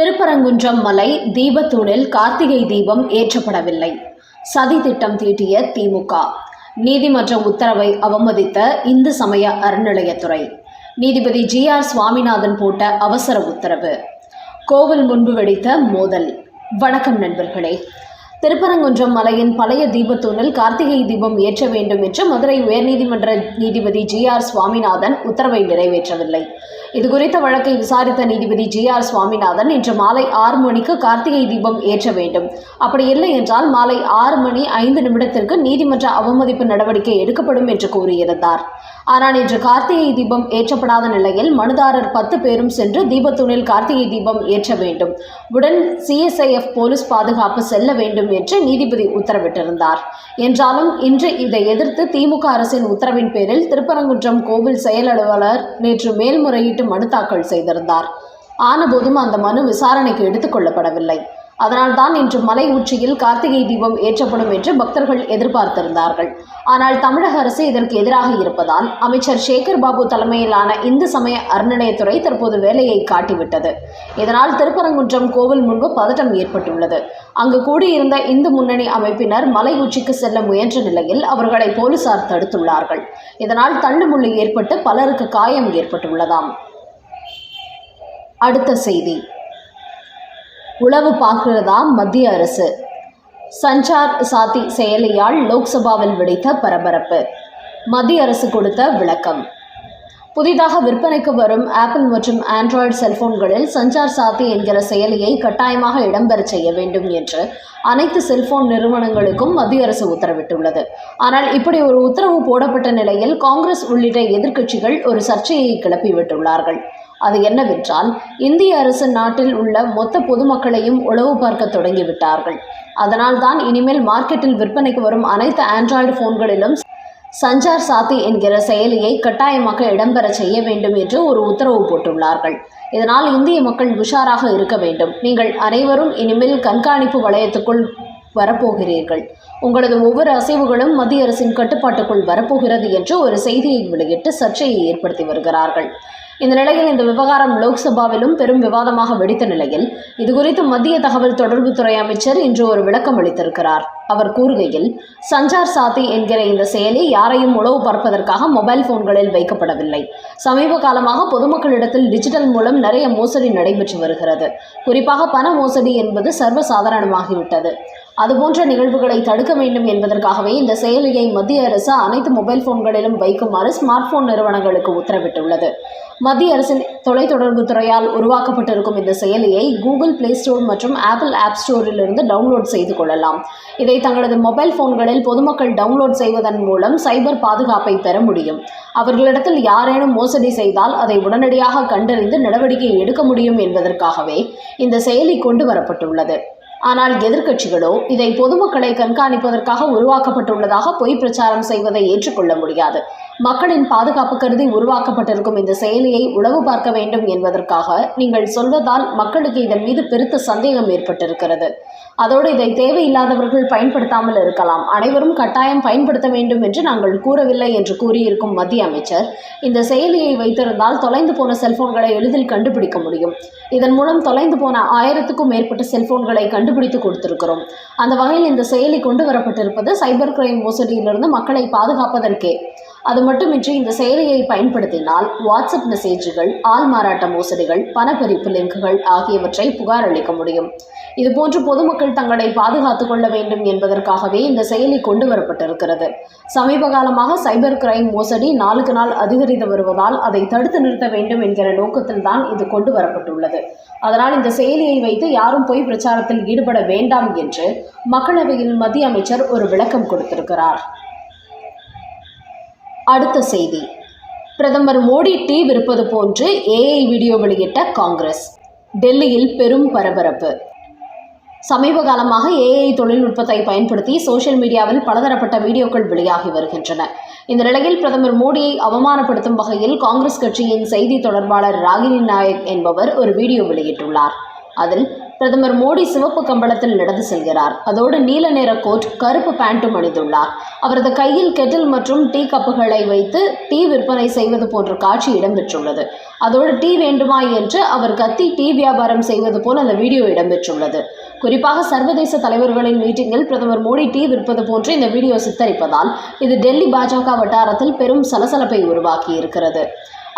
திருப்பரங்குன்றம் மலை தீபத்தூணில் கார்த்திகை தீபம் ஏற்றப்படவில்லை. சதி திட்டம் தீட்டிய திமுக. நீதிமன்ற உத்தரவை அவமதித்த இந்து சமய அறநிலையத்துறை. நீதிபதி ஜி ஆர் சுவாமிநாதன் போட்ட அவசர உத்தரவு. கோவில் முன்பு வெடித்த மோதல். வணக்கம் நண்பர்களே. திருப்பரங்குன்றம் மலையின் பழைய தீபத்தூணில் கார்த்திகை தீபம் ஏற்ற வேண்டும் என்று மதுரை உயர்நீதிமன்ற நீதிபதி ஜி ஆர் சுவாமிநாதன் உத்தரவை நிறைவேற்றவில்லை. இதுகுறித்த வழக்கை விசாரித்த நீதிபதி ஜி ஆர் சுவாமிநாதன் இன்று மாலை ஆறு மணிக்கு கார்த்திகை தீபம் ஏற்ற வேண்டும். அப்படி இல்லை என்றால் மாலை ஆறு மணி ஐந்து நிமிடத்திற்கு நீதிமன்ற அவமதிப்பு நடவடிக்கை எடுக்கப்படும் என்று கூறியிருந்தார். ஆனால் இன்று கார்த்திகை தீபம் ஏற்றப்படாத நிலையில் மனுதாரர் பத்து பேரும் சென்று தீபத்தூணில் கார்த்திகை தீபம் ஏற்ற வேண்டும். உடன் சிஎஸ்ஐஎஃப் போலீஸ் பாதுகாப்பு செல்ல வேண்டும் என்று நீதிபதி உத்தரவிட்டிருந்தார். என்றாலும் இன்று இதை எதிர்த்து திமுக அரசின் உத்தரவின் பேரில் திருப்பரங்குன்றம் கோவில் செயல் அலுவலர் நேற்று மேல்முறையீட்டு மனு தாக்கல் செய்திருந்தார். ஆனபோதும் அந்த மனு விசாரணைக்கு எடுத்துக் கொள்ளப்படவில்லை. அதனால்தான் இன்று மலை உச்சியில் கார்த்திகை தீபம் ஏற்றப்படும் என்று பக்தர்கள் எதிர்பார்த்திருந்தார்கள். ஆனால் தமிழக அரசு இதற்கு எதிராக இருப்பதால் அமைச்சர் சேகர் பாபு தலைமையிலான இந்து சமய அறநிலையத்துறை தற்போது வேலையை காட்டிவிட்டது. இதனால் திருப்பரங்குன்றம் கோவில் முன்பு பதட்டம் ஏற்பட்டுள்ளது. அங்கு கூடியிருந்த இந்து முன்னணி அமைப்பினர் மலை உச்சிக்கு செல்ல முயன்ற நிலையில் அவர்களை போலீசார் தடுத்துள்ளார்கள். இதனால் தள்ளுமுள்ளு ஏற்பட்டு பலருக்கு காயம் ஏற்பட்டுள்ளதாம். அடுத்த செய்தி. உளவு பார்க்கிறதா மத்திய அரசு? சஞ்சார் சாத்தி செயலியால் லோக்சபாவில் வெடித்த பரபரப்பு. மத்திய அரசு கொடுத்த விளக்கம். புதிதாக விற்பனைக்கு வரும் ஆப்பிள் மற்றும் ஆண்ட்ராய்டு செல்போன்களில் சஞ்சார் சாத்தி என்கிற செயலியை கட்டாயமாக இடம்பெறச் செய்ய வேண்டும் என்று அனைத்து செல்போன் நிறுவனங்களுக்கும் மத்திய அரசு உத்தரவிட்டுள்ளது. ஆனால் இப்படி ஒரு உத்தரவு போடப்பட்ட நிலையில் காங்கிரஸ் உள்ளிட்ட எதிர்க்கட்சிகள் ஒரு சர்ச்சையை கிளப்பிவிட்டுள்ளார்கள். அது என்னவென்றால் இந்திய அரசு நாட்டில் உள்ள மொத்த பொதுமக்களையும் உளவு பார்க்க தொடங்கிவிட்டார்கள். அதனால்தான் இனிமேல் மார்க்கெட்டில் விற்பனைக்கு வரும் அனைத்து ஆண்ட்ராய்டு போன்களிலும் சஞ்சார் சாத்தி என்கிற செயலியை கட்டாயமாக இடம்பெற செய்ய வேண்டும் என்று ஒரு உத்தரவு போட்டுள்ளார்கள். இதனால் இந்திய மக்கள் உஷாராக இருக்க வேண்டும். நீங்கள் அனைவரும் இனிமேல் கண்காணிப்பு வளையத்துக்குள் வரப்போகிறீர்கள். உங்களது ஒவ்வொரு அசைவுகளும் மத்திய அரசின் கட்டுப்பாட்டுக்குள் வரப்போகிறது என்று ஒரு செய்தியை வெளியிட்டு சர்ச்சையை ஏற்படுத்தி வருகிறார்கள். இந்த நிலையில் இந்த விவகாரம் லோக்சபாவிலும் பெரும் விவாதமாக வெடித்த நிலையில் இதுகுறித்து மத்திய தகவல் தொடர்புத்துறை அமைச்சர் இன்று ஒரு விளக்கம் அளித்திருக்கிறார். அவர் கூறுகையில் சஞ்சார் சாத்தி என்கிற இந்த செயலி யாரையும் உளவு பார்ப்பதற்காக மொபைல் போன்களில் வைக்கப்படவில்லை. சமீப காலமாக பொதுமக்களிடத்தில் டிஜிட்டல் மூலம் நிறைய மோசடி நடைபெற்று வருகிறது. குறிப்பாக பண மோசடி என்பது சர்வசாதாரணமாகிவிட்டது அதுபோன்ற நிகழ்வுகளை தடுக்க வேண்டும் என்பதற்காகவே இந்த செயலியை மத்திய அரசு அனைத்து மொபைல் போன்களிலும் வைக்குமாறு ஸ்மார்ட் போன் நிறுவனங்களுக்கு உத்தரவிட்டுள்ளது. மத்திய அரசின் தொலைத்தொடர்பு துறையால் உருவாக்கப்பட்டிருக்கும் இந்த செயலியை கூகுள் பிளே ஸ்டோர் மற்றும் ஆப்பிள் ஆப் ஸ்டோரிலிருந்து டவுன்லோட் செய்து கொள்ளலாம். இதை தங்களது மொபைல் போன்களில் பொதுமக்கள் டவுன்லோட் செய்வதன் மூலம் சைபர் பாதுகாப்பை பெற முடியும். அவர்களிடத்தில் யாரேனும் மோசடி செய்தால் அதை உடனடியாக கண்டறிந்து நடவடிக்கை எடுக்க முடியும் என்பதற்காகவே இந்த செயலி கொண்டு வரப்பட்டுள்ளது. ஆனால் எதிர்க்கட்சிகளோ இதை பொதுமக்களை கண்காணிப்பதற்காக உருவாக்கப்பட்டுள்ளதாக பொய் பிரச்சாரம் செய்வதை ஏற்றுக்கொள்ள முடியாது. மக்களின் பாதுகாப்பு கருதி உருவாக்கப்பட்டிருக்கும் இந்த செயலியை உளவு பார்க்க வேண்டும் என்பதற்காக நீங்கள் சொல்வதால் மக்களுக்கு இதன் மீது பெருத்த சந்தேகம் ஏற்பட்டிருக்கிறது. அதோடு இதை தேவையில்லாதவர்கள் பயன்படுத்தாமல் இருக்கலாம். அனைவரும் கட்டாயம் பயன்படுத்த வேண்டும் என்று நாங்கள் கூறவில்லை என்று கூறியிருக்கும் மத்திய அமைச்சர் இந்த செயலியை வைத்திருந்தால் தொலைந்து போன செல்போன்களை எளிதில் கண்டுபிடிக்க முடியும். இதன் மூலம் தொலைந்து போன ஆயிரத்துக்கும் மேற்பட்ட செல்போன்களை கண்டுபிடித்து கொடுத்திருக்கிறோம். அந்த வகையில் இந்த செயலி கொண்டு வரப்பட்டிருப்பது சைபர் கிரைம் மோசடியிலிருந்து மக்களை பாதுகாப்பதற்கே. அது மட்டுமின்றி இந்த செயலியை பயன்படுத்தினால் வாட்ஸ்அப் மெசேஜுகள் ஆள் மாறாட்ட மோசடிகள் பணப்பறிப்பு லிங்குகள் ஆகியவற்றை புகார் அளிக்க முடியும். இதுபோன்று பொதுமக்கள் தங்களை பாதுகாத்துக் கொள்ள வேண்டும் என்பதற்காகவே இந்த செயலி கொண்டு வரப்பட்டிருக்கிறது. சமீப காலமாக சைபர் கிரைம் மோசடி நாளுக்கு நாள் அதிகரித்து வருவதால் அதை தடுத்து நிறுத்த வேண்டும் என்கிற நோக்கத்தில் தான் இது கொண்டு வரப்பட்டுள்ளது. அதனால் இந்த செயலியை வைத்து யாரும் பொய் பிரச்சாரத்தில் ஈடுபட வேண்டாம் என்று மக்களவையில் மத்திய அமைச்சர் ஒரு விளக்கம் கொடுத்திருக்கிறார். அடுத்த செய்தி. பிரதமர் மோடி டீ விற்பது போன்று ஏஐ வீடியோ வெளியிட்ட காங்கிரஸ். டெல்லியில் பெரும் பரபரப்பு. சமீப காலமாக ஏஐ தொழில்நுட்பத்தை பயன்படுத்தி சோஷியல் மீடியாவில் பலதரப்பட்ட வீடியோக்கள் வெளியாகி வருகின்றன. இந்த நிலையில் பிரதமர் மோடியை அவமானப்படுத்தும் வகையில் காங்கிரஸ் கட்சியின் செய்தி தொடர்பாளர் ராகினி நாயக் என்பவர் ஒரு வீடியோ வெளியிட்டுள்ளார். அதில் பிரதமர் மோடி சிவப்பு கம்பளத்தில் நடந்து செல்கிறார். அதோடு நீல நிற கோட் கருப்பு பேண்ட்டும் அணிந்துள்ளார். அவரது கையில் கெட்டில் மற்றும் டீ கப்புகளை வைத்து டீ விற்பனை செய்வது போன்ற காட்சி இடம்பெற்றுள்ளது. அதோடு டீ வேண்டுமா என்று அவர் கத்தி டீ வியாபாரம் செய்வது போல் அந்த வீடியோ இடம்பெற்றுள்ளது. குறிப்பாக சர்வதேச தலைவர்களின் மீட்டிங்கில் பிரதமர் மோடி டீ விற்பது போன்று இந்த வீடியோ சித்தரிப்பதால் இது டெல்லி பாஜக வட்டாரத்தில் பெரும் சலசலப்பை உருவாக்கி இருக்கிறது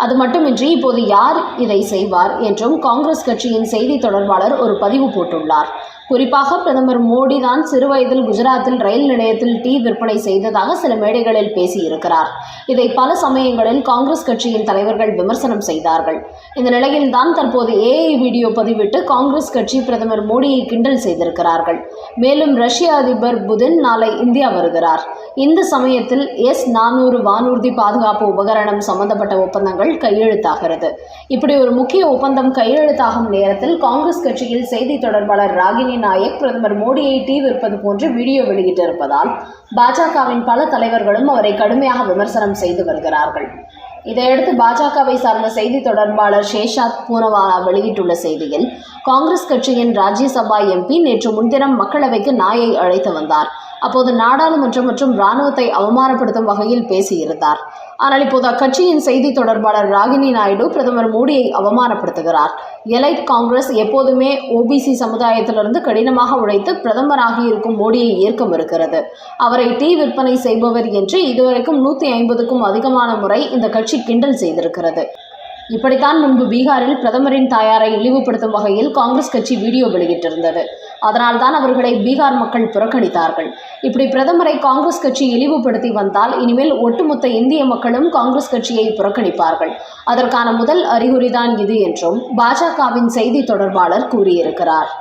அது மட்டுமின்றி இப்போது யார் இதை செய்வார் என்றும் காங்கிரஸ் கட்சியின் செய்தி தொடர்பாளர் ஒரு பதிவு போட்டுள்ளார். குறிப்பாக பிரதமர் மோடி தான் சிறுவயதில் குஜராத்தில் ரயில் நிலையத்தில் டீ விற்பனை செய்ததாக சில மேடைகளில் பேசியிருக்கிறார். இதை பல சமயங்களில் காங்கிரஸ் கட்சியின் தலைவர்கள் விமர்சனம் செய்தார்கள். இந்த நிலையில்தான் தற்போது ஏஐ வீடியோ பதிவிட்டு காங்கிரஸ் கட்சி பிரதமர் மோடியை கிண்டல் செய்திருக்கிறார்கள். மேலும் ரஷ்ய அதிபர் புதின் நாளை இந்தியா வருகிறார். இந்த சமயத்தில் எஸ் நானூறு வானூர்தி பாதுகாப்பு உபகரணம் சம்பந்தப்பட்ட ஒப்பந்தங்கள் கையெழுத்தாகிறது. இப்படி ஒரு முக்கிய ஒப்பந்தம் கையெழுத்தாகும் நேரத்தில் காங்கிரஸ் கட்சியில் செய்தி தொடர்பாளர் ராகினி நாயக் பிரதமர் மோடியை டீ விற்பது போன்று வீடியோ வெளியிட்டிருப்பதால் பாஜகவின் பல தலைவர்களும் அவரை கடுமையாக விமர்சனம் செய்து வருகிறார்கள். இதையடுத்து பாஜகவை சார்ந்த செய்தி தொடர்பாளர் ஷேஷாத் பூனவாலா வெளியிட்டுள்ள செய்தியில் காங்கிரஸ் கட்சியின் ராஜ்யசபா எம்பி நேற்று முன்தினம் மக்களவைக்கு நாயை அழைத்து வந்தார். அப்போது நாடாளுமன்றம் மற்றும் இராணுவத்தை அவமானப்படுத்தும் வகையில் பேசியிருந்தார். ஆனால் இப்போது அக்கட்சியின் செய்தி தொடர்பாளர் ராகினி நாயுடு பிரதமர் மோடியை அவமானப்படுத்துகிறார். எலைட் காங்கிரஸ் எப்போதுமே ஓபிசி சமுதாயத்திலிருந்து கடினமாக உழைத்து பிரதமராகி இருக்கும் மோடியை ஏற்க மறுக்கிறது அவரை டீ விற்பனை செய்பவர் என்று இதுவரைக்கும் நூற்றி ஐம்பதுக்கும் அதிகமான முறை இந்த கட்சி கிண்டல் செய்திருக்கிறது. இப்படித்தான் முன்பு பீகாரில் பிரதமரின் தாயாரை இழிவுபடுத்தும் வகையில் காங்கிரஸ் கட்சி வீடியோ வெளியிட்டிருந்தது. அதனால்தான் அவர்களை பீகார் மக்கள் புறக்கணித்தார்கள். இப்படி பிரதமரை காங்கிரஸ் கட்சி இழிவுபடுத்தி வந்தால் இனிமேல் ஒட்டுமொத்த இந்திய மக்களும் காங்கிரஸ் கட்சியை புறக்கணிப்பார்கள். அதற்கான முதல் அறிகுறிதான் இது என்றும் பாஜகவின் செய்தி தொடர்பாளர் கூறியிருக்கிறார்.